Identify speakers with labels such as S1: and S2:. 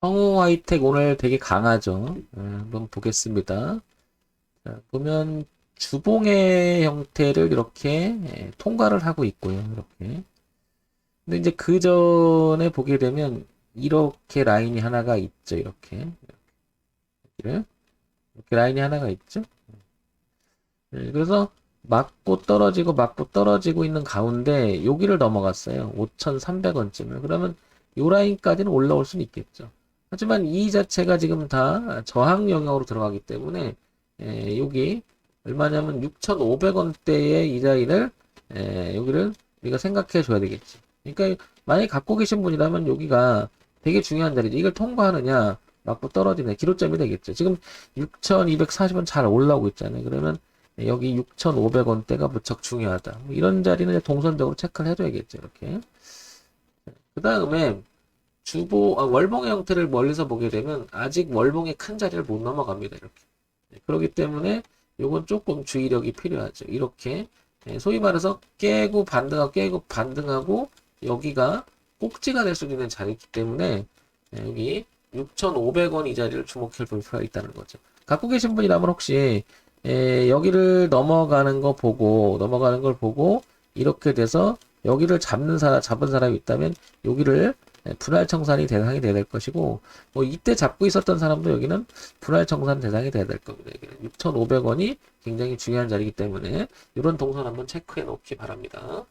S1: 성우 하이텍 오늘 되게 강하죠. 예, 한번 보겠습니다. 자, 보면 주봉의 형태를 이렇게 예, 통과를 하고 있고요. 이렇게. 근데 이제 그 전에 보게 되면 이렇게 라인이 하나가 있죠. 이렇게. 이렇게, 이렇게 라인이 하나가 있죠. 예, 그래서 맞고 떨어지고 맞고 떨어지고 있는 가운데 여기를 넘어갔어요. 5,300원쯤을. 그러면 요 라인까지는 올라올 수는 있겠죠. 하지만 이 자체가 지금 다 저항 영역으로 들어가기 때문에 에, 여기 얼마냐면 6,500원대의 이 라인을 에, 여기를 우리가 생각해 줘야 되겠지. 그러니까 만약에 갖고 계신 분이라면 여기가 되게 중요한 자리죠. 이걸 통과하느냐 맞고 떨어지느냐 기로점이 되겠죠. 지금 6,240원 잘 올라오고 있잖아요. 그러면 여기 6,500원대가 무척 중요하다. 뭐 이런 자리는 동선적으로 체크를 해줘야겠죠. 이렇게. 그 다음에 주보, 아, 월봉의 형태를 멀리서 보게 되면 아직 월봉의 큰 자리를 못 넘어갑니다. 이렇게. 네, 그렇기 때문에 요건 조금 주의력이 필요하죠. 이렇게. 네, 소위 말해서 깨고 반등하고 깨고 반등하고 여기가 꼭지가 될 수 있는 자리이기 때문에 네, 여기 6,500원 이 자리를 주목해 볼 필요가 있다는 거죠. 갖고 계신 분이라면 혹시 에, 여기를 넘어가는 거 보고 넘어가는 걸 보고 이렇게 돼서 여기를 잡는 사람 잡은 사람이 있다면 여기를 에, 분할 청산이 대상이 돼야 될 것이고 뭐 이때 잡고 있었던 사람도 여기는 분할 청산 대상이 돼야 될 겁니다. 여기는 6,500원이 굉장히 중요한 자리이기 때문에 이런 동선 한번 체크해 놓기 바랍니다.